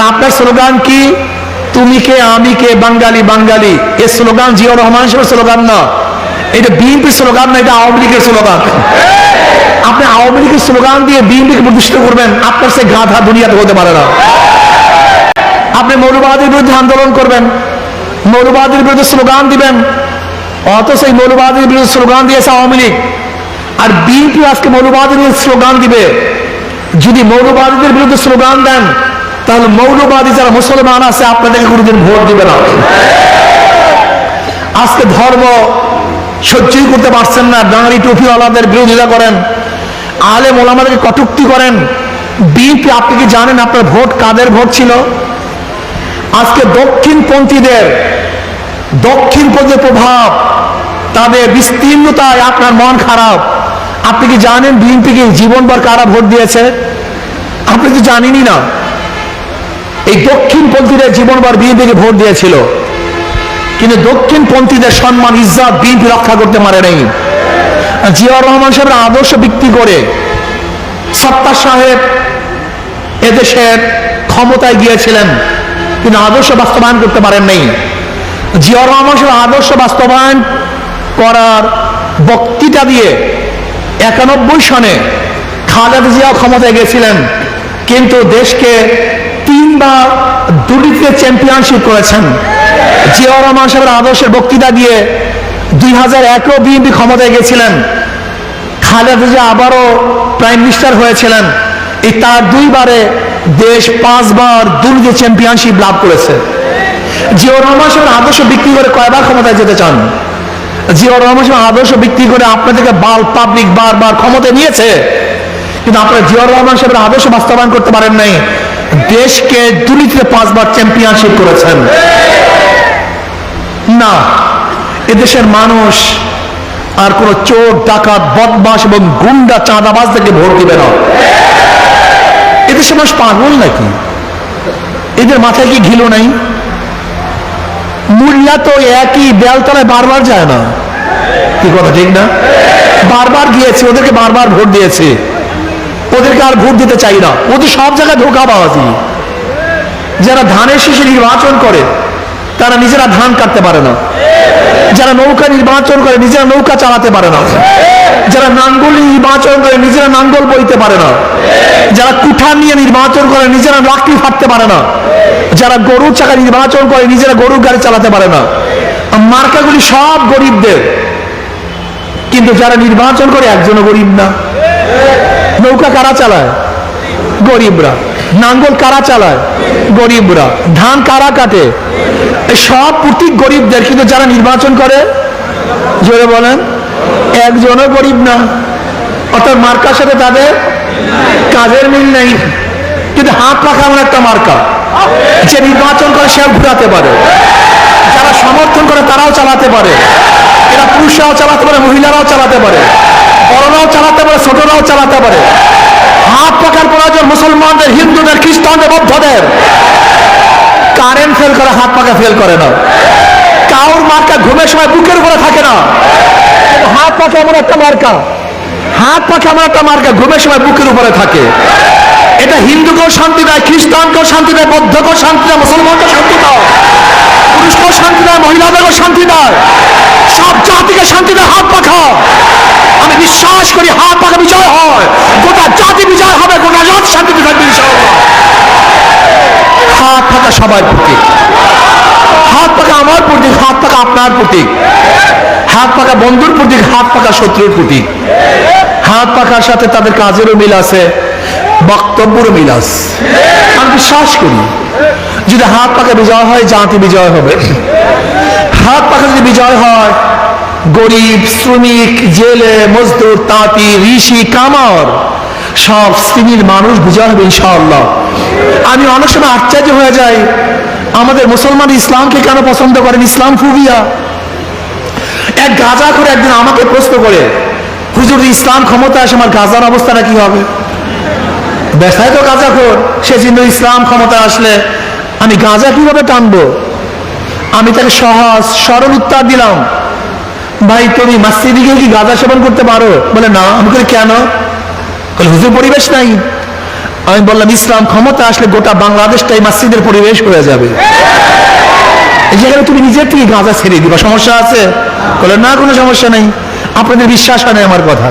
আর আপনার স্লোগান কি? তুমি কে, আমি কে, বাঙালি বাঙালি। এ স্লোগান জিয়া রহমান সাহেবের স্লোগান না। এটা বিএনপির স্লোগান না, এটা আওয়ামী লীগের স্লোগান। আপনি আওয়ামী লীগের স্লোগান দিয়ে বিএনপিকে প্রতিষ্ঠিত করবেন, আপনার সে গাধা দুনিয়াতে হতে পারে না। আপনি মৌলবাদের বিরুদ্ধে আন্দোলন করবেন, মৌলবাদের বিরুদ্ধে স্লোগান দিবেন, অথচ এই মৌলবাদের বিরুদ্ধে স্লোগান দিয়েছে আওয়ামী লীগ। আর বিএনপি আজকে মৌলবাদের স্লোগান দিবে। যদি মৌলবাদীদের বিরুদ্ধে স্লোগান দেন তাহলে মৌলবাদী যারা মুসলমান আছে, আপনাদেরকে কোনোদিন ভোট দিবে না। আজকে ধর্ম সহ্যই করতে পারছেন না। ডাঙারি টুপিওয়ালাদের বিরোধিতা করেন আলে মোলামাদেরকে কটুক্তি করেন। বিএনপি, আপনি কি জানেন আপনার ভোট কাদের ভোট ছিল? আজকে দক্ষিণপন্থীদের দক্ষিণপন্থীর প্রভাব, তাদের বিস্তীর্ণতায় আপনার মন খারাপ। আপনি কি জানেন বিএনপিকে জীবনভর কারা ভোট দিয়েছে? আপনি তো জানেনই না। এই দক্ষিণপন্থীরা জীবনভর বিএনপিকে ভোট দিয়েছিল। কিন্তু দক্ষিণপন্থীদের সম্মান ইজ্জত বিএনপি রক্ষা করতে পারে নাই। জিয়াউর রহমান সাহেবের আদর্শ ভিত্তি করে সত্তার সাহেব এদেশের ক্ষমতায় গিয়েছিলেন কিন্তু আদর্শ বাস্তবায়ন করতে পারেন নাই। জিয়াউর রহমান সাহেব আদর্শ বাস্তবায়ন করার বক্তৃতা দিয়ে একানব্বই সনে খালেদা জিয়া ক্ষমতায় গেছিলেন। কিন্তু দেশকে তিনবার দুটিতে চ্যাম্পিয়নশিপ করেছেন। জিয়াউর রহমান সাহেবের আদর্শের বক্তৃতা দিয়ে দুই হাজার একেও বিএনপি ক্ষমতায় গেছিলেন। খালেদা জিয়া আবারও প্রাইম মিনিস্টার হয়েছিলেন। এই তার দুইবারে দেশ পাঁচবার দুর্নীতি চ্যাম্পিয়নশিপ লাভ করেছে। জিয়াউর রহমান সাহেবের আদর্শ বিক্রি করে কয়বার ক্ষমতায় যেতে চান? জিয়াউর রহমান সাহেব আদর্শ বিক্রি করে আপনাদেরকে বাল পাবলিক বারবার ক্ষমতায় নিয়েছে। কিন্তু আপনারা জিয়াউর রহমান সাহেবের আদর্শ বাস্তবায়ন করতে পারেন নাই। দেশকে দুর্নীতিতে পাঁচবার চ্যাম্পিয়নশিপ করেছেন। না, এদেশের মানুষ আর কোন চোর, ডাকাত বদমাস এবং গুন্ডা, চাঁদাবাজদেরকে ভোট দিবে না। এদেশের মানুষ পাগল নাকি? এদের মাথায় কি ঘিলো নাই? মূল্যা তো একই বেলতলায় বারবার যায় না। কি কথা, ঠিক না? বারবার গিয়েছে, ওদেরকে বারবার ভোট দিয়েছে। ওদেরকে আর ভোট দিতে চাই না। ওদের সব জায়গায় ধোকাবাজি। যারা ধানের শীষে নির্বাচন করে, তারা নিজেরা ধান কাটতে পারে না। যারা নৌকা নির্বাচন করে, নিজেরা নৌকা চালাতে পারে না। যারা নাঙ্গল নির্বাচন করে, নিজেরা নাঙ্গল বইতে পারে না। যারা কুঠার নিয়ে নির্বাচন করে, নিজেরা লাকড়ি ফাটতে পারে না। যারা গরুর চাকা নির্বাচন করে, নিজেরা গরুর গাড়ি চালাতে পারে না। মার্কাগুলি সব গরিবদের। কিন্তু যারা নির্বাচন করে, একজনও গরিব না। নৌকা কারা চালায়? গরিবরা। নাঙ্গল কারা চালায়? গরিবরা। ধান কারা কাটে? সব প্রতীক গরিবদের, কিন্তু যারা নির্বাচন করে, জোরে বলেন, একজনও গরিব না। অর্থাৎ মার্কার সাথে তাদের কাজের মিল নেই। কিন্তু হাত পাখা এমন একটা মার্কা। যে নির্বাচন করে সে ঘুরাতে পারে। যারা সমর্থন করে তারাও চালাতে পারে। এরা পুরুষরাও চালাতে পারে, মহিলারাও চালাতে পারে। বড়রাও চালাতে পারে, ছোটরাও চালাতে পারে। হাত পাকার প্রয়োজন মুসলমানদের, হিন্দুদের, খ্রিস্টানদের, বৌদ্ধদের। কারেন্ট ফেল করে, হাত পাকা ফেল করে না। কাউর মার্কা ঘুমের সময় বুকের উপরে থাকে না। হাত পাখা এমন একটা মার্কা। হাত পাখা এমন একটা মার্কা, ঘুমের সময় বুকের উপরে থাকে। এটা হিন্দুকেও শান্তি দেয়, খ্রিস্টানকেও শান্তি দেয়, বৌদ্ধকেও শান্তি দেয়, মুসলমানকেও শান্তি দেয়। পুরুষকেও শান্তি দেয়, মহিলাদেরও শান্তি দেয়। সব জাতিকে শান্তি দেয় হাত পাখা আমি বিশ্বাস করি হাত পাখা বিজয় হয় গোটা জাতি বিজয় হবে গোটা জাতি শান্তিতে থাকবে ইনশাআল্লাহ। হাত পাখা সবার প্রতীক। হাত পাখা আমার প্রতীক, হাত পাখা আপনার প্রতীক। হাত পাখা বন্ধুর প্রতীক, হাত পাখা শত্রুর প্রতীক। হাত পাখার সাথে তাদের কাজেরও মিল আছে, বক্তব্যেরও মিল আছে। আমি বিশ্বাস করি, যদি হাত পাখা বিজয় হয়, জাতি বিজয় হবে। হাত পাখা যদি বিজয় হয়, গরিব, শ্রমিক, জেলে, মজদুর, তাঁতি, ঋষি, কামার সব শ্রেণির মানুষ বিজয় হবে ইনশাআল্লাহ। আমি অনেক সময় আশ্চর্য হয়ে যাই, আমাদের মুসলমান ইসলামকে কেন পছন্দ করেন? ইসলাম ফুবিয়া এক গাজা করে একদিন আমাকে প্রশ্ন করে, হুজুর, ইসলাম ক্ষমতা আসে আমার গাজার অবস্থাটা কি হবে? ব্যবসায় তো গাঁজা খোর সে কিন্তু ইসলাম ক্ষমতা আসলে আমি গাঁজা কীভাবে টানবো? আমি তাকে সহজ, সরল উত্তর দিলাম, ভাই, তুমি মাসজিদে গিয়ে কি গাঁজা সেবন করতে পারো? বলে, না। আমি বলি, কেন? বলে হুজুর, পরিবেশ নাই? আমি বললাম, ইসলাম ক্ষমতা আসলে গোটা বাংলাদেশটাই মাসজিদের পরিবেশ হয়ে যাবে। যেখানে তুমি নিজের থেকে গাঁজা ছেড়ে দিবা, সমস্যা আছে? বলে না, কোনো সমস্যা নেই। আপনাদের বিশ্বাস হয় না আমার কথা।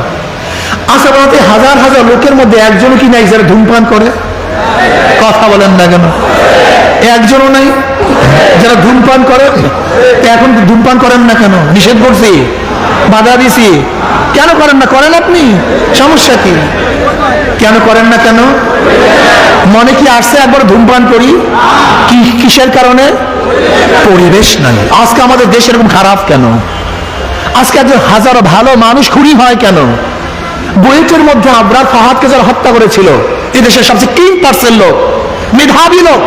আশা বলতে হাজার হাজার লোকের মধ্যে একজনও কি নাই যারা ধূমপান করে? কথা বলেন না কেন? একজনও নাই যারা ধূমপান করে? এখন ধূমপান করেন না কেন? নিষেধ করছি? বাধা দিছি। কেন করেন না? করেন আপনি। সমস্যা কি? কেন করেন না কেন? মনে কি আসছে একবার ধূমপান করি? কি, কিসের কারণে? পরিবেশ নাই। আজকে আমাদের দেশ এরকম খারাপ কেন? আজকে একজন হাজারো ভালো মানুষ খুনি হয় কেন? বুয়েটের মধ্যে আবরার ফাহাদকে যারা হত্যা করেছিল এই দেশের সবচেয়ে তিন পার্সেন্ট লোক, মেধাবী লোক,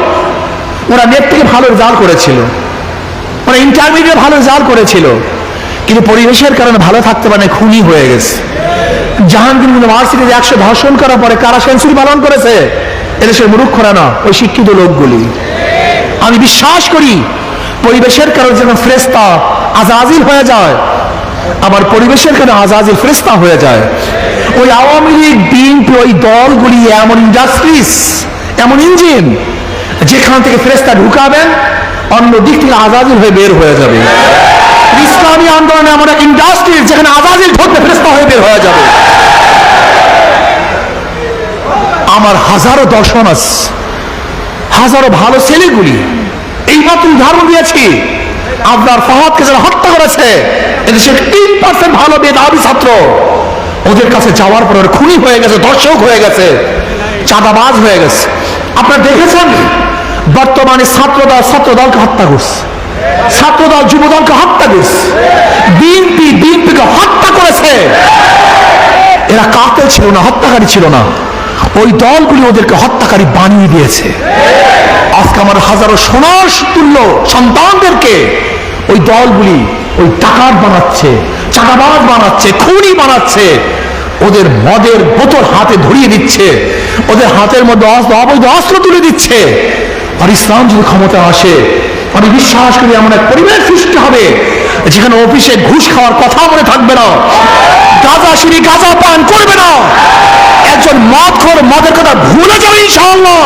ওরা নেট থেকে ভালো রেজাল্ট করেছিল। ওরা ইন্টারমিডিয়েট ভালো রেজাল্ট করেছিল। কিন্তু পরিবেশের কারণে ভালো থাকতে পারে খুনি হয়ে গেছে। জাহাঙ্গীর ইউনিভার্সিটিতে একশো ধর্ষণ করার পরে কারা সেঞ্চুরি পালন করেছে? এদেশের মূর্খরা না, ওই শিক্ষিত লোকগুলি। আমি বিশ্বাস করি, পরিবেশের কারণে যখন ফ্রেস্তা আজাজিল হয়ে যায়, আবার পরিবেশের কারণে আজাজিল ফ্রেস্তা হয়ে যায়। ওই আওয়ামী লীগ বিএনপি ওই দলগুলি এমন ইন্ডাস্ট্রিজ এমন ইঞ্জিন যেখান থেকে ফ্রেস্তা ঢুকাবেন অন্য দিক থেকে আজাজিল হয়ে বের হয়ে যাবে। ইসলামী আন্দোলনে এমন এক ইন্ডাস্ট্রিজ যেখানে আজাজিল ঢুকবে ফ্রেস্তা হয়ে বের হয়ে যাবে। আমার হাজারো দর্শন আছে, হাজারো ভালো ছেলেগুলি, এই মাত্র উদাহরণ দিয়েছি। আপনার ফাহাদকে যারা হত্যা করেছে এদেশের তিন পার্সেন্ট ভালো মেধাবী ছাত্র। ওদের কাছে যাওয়ার পর খুনি হয়ে গেছে দর্শক হয়ে গেছে, চাঁদাবাজ হয়ে গেছে। আপনারা দেখেছেন, বর্তমানে ছাত্রদল ছাত্রদলকে হত্যা করছে। ছাত্রদল যুবদলকে হত্যা করছে। বিএনপি বিএনপিকে হত্যা করেছে। এরা কাতে ছিল না, হত্যাকারী ছিল না। ওই দলগুলি ওদেরকে হত্যাকারী বানিয়ে দিয়েছে। আজকে আমার হাজারো সোনার তুল্য সন্তানদেরকে ওই দলগুলি ওই টাকার বানাচ্ছে, চাঁদাবাজ বানাচ্ছে, খুনি বানাচ্ছে। ওদের মদের বোতল হাতে ধরিয়ে দিচ্ছে। ওদের হাতের মধ্যে অবৈধ অস্ত্র তুলে দিচ্ছে। আর ইসলাম যদি ক্ষমতা আসে আমি বিশ্বাস করি এমন এক পরিবেশ সৃষ্টি হবে যেখানে অফিসে ঘুষ খাওয়ার কথা মনে থাকবে না। গাঁজা সিঁড়ি গাঁজা পান করবে না। একজন মদ খোর মদের কথা ভুলে যাবে ইনশাআল্লাহ।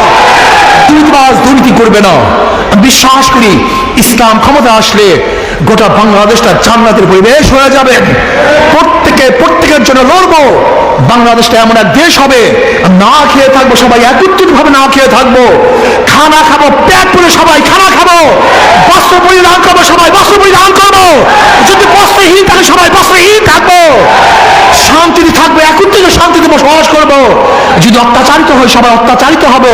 দুর্নীতিবাজ দুর্নীতি করবে না। বিশ্বাস করি ইসলাম ক্ষমতা আসলে গোটা বাংলাদেশটা জান্নাতের পরিবেশ হয়ে যাবে। প্রত্যেকে, প্রত্যেকের জন্য লড়বো। বাংলাদেশটা এমন এক দেশ হবে। না খেয়ে থাকব, সবাই একত্রিত ভাবে না খেয়ে থাকব। খানা খাব, পেট পুরে সবাই খানা খাব বস্ত্র পরিধান করব সবাই বস্ত্র পরিধান করব যদি বস্ত্রহীন থাকে সবাই বস্ত্রহীন থাকব শান্তিতে থাকব একত্রিত শান্তিতে করব যদি অত্যাচারিত হয়, সবাই অত্যাচারিত হব।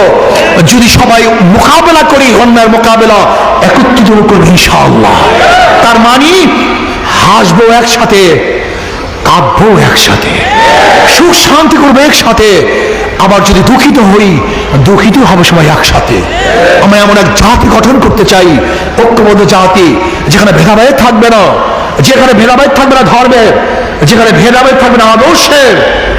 যদি সবাই মোকাবেলা করি অন্যায়ের মোকাবেলা একত্রিত করব ইনশাআল্লাহ। তার মানে হাসবো একসাথে, কাঁদবো একসাথে, সুখ শান্তি করব একসাথে। আবার যদি দুঃখিত হই, দুঃখিত হবে সবাই একসাথে। আমরা এমন এক জাতি গঠন করতে চাই, ঐক্যবদ্ধ জাতি, যেখানে ভেদাভেদ থাকবে না, যেখানে ভেদাভেদ থাকবে না, ধর্মের যেখানে ভেদাভেদ থাকবে না আদর্শের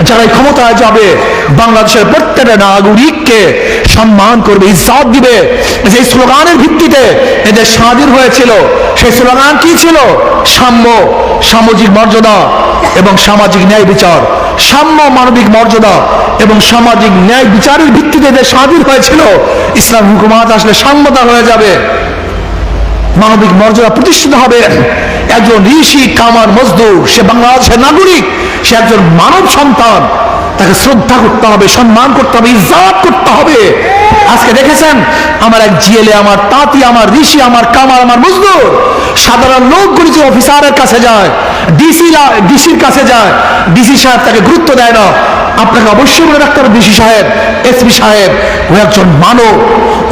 যারা ক্ষমতায় যাবে, বাংলাদেশের প্রত্যেকটা নাগরিককে সম্মান করবে, ইজ্জত দিবে। যে স্লোগানের ভিত্তিতে এদের স্বাধীন হয়েছিল, সেই স্লোগান কি ছিল? সাম্য, সামাজিক মর্যাদা এবং সামাজিক ন্যায় বিচার। সাম্য মানবিক মর্যাদা এবং সামাজিক ন্যায় বিচারের ভিত্তিতে এদের স্বাধীন হয়েছিল। ইসলাম হুকুমাত আসলে সাম্যতা হয়ে যাবে। মানবিক মর্যাদা প্রতিষ্ঠিত হবে। একজন ঋষি, কামার, মজদুর, সে বাংলাদেশের নাগরিক, সে একজন মানব সন্তান, তাকে শ্রদ্ধা করতে হবে, সম্মান করতে হবে, ইজ্জাত করতে হবে। আজকে দেখেছেন, আমার এক জিএলএ আমার তাঁতি, আমার ঋষি, আমার কামার, আমার মজদুর, সাধারণ লোকগুলি যে অফিসারের কাছে যায় ডিসি ডিসির কাছে যায়। ডিসি সাহেব তাকে গুরুত্ব দেয় না। আপনাকে অবশ্যই মনে রাখতে হবে ডিসি সাহেব এসপি সাহেব, ও একজন মানব।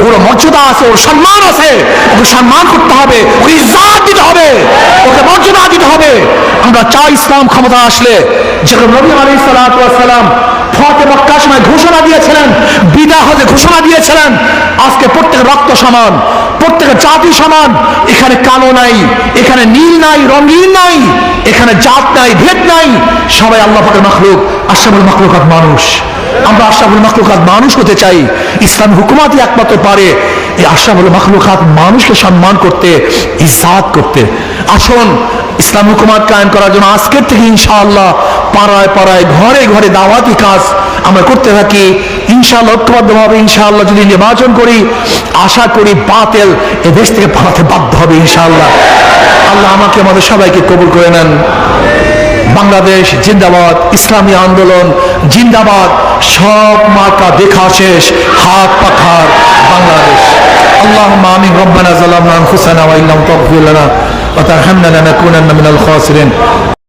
ওর মর্যাদা আছে, ওর সম্মান আছে। ওকে সম্মান করতে হবে, ওকে ইজ্জাত দিতে হবে, ওকে মর্যাদা দিতে হবে। আমরা চাই ইসলাম ক্ষমতা আসলে। যেরকম নবী আলী সালাম ফতে মক্কার সময় ঘোষণা দিয়েছিলেন বিদা হজে ঘোষণা দিয়েছিলেন। আজকে প্রত্যেক রক্ত সমান, প্রত্যেকের জাতি সমান। এখানে কালো নাই, এখানে নীল নাই, রঙিন নাই। এখানে জাত নাই, ভেদ নাই। সবাই আল্লাহ পাকের মাখলুক, আশরাফুল মাখলুকাত মানুষ। আমরা আশরাফুল মাখলুকাত মানুষ হতে চাই। ইসলাম হুকুমাতই একমাত্র পারে এই আশরাফুল মাখলুকাত মানুষকে সম্মান করতে ইসাদ করতে। আসুন, ইসলাম হুকুমাত কায়েম করার জন্য আজকের থেকে ইনশাআল্লাহ পাড়ায় পাড়ায়, ঘরে ঘরে দাওয়াতি কাজ আমরা করতে থাকি। ইনশাআল্লাহ ঐক্যবদ্ধভাবে ইনশাআল্লাহ যদি নির্বাচন করি, আশা করি বাতেল এ দেশ থেকে পালাতে বাধ্য হবে ইনশাআল্লাহ। আল্লাহ আমাকে আমাদের সবাইকে কবুল করে নেন বাংলাদেশ জিন্দাবাদ ইসলামী আন্দোলন জিন্দাবাদ সব মার্কা দেখা শেষ হাত পাখার বাংলাদেশ اللهم آمين ربنا ظلمنا أنفسنا وإن لم تغفر لنا وترحمنا لنكونن من الخاسرين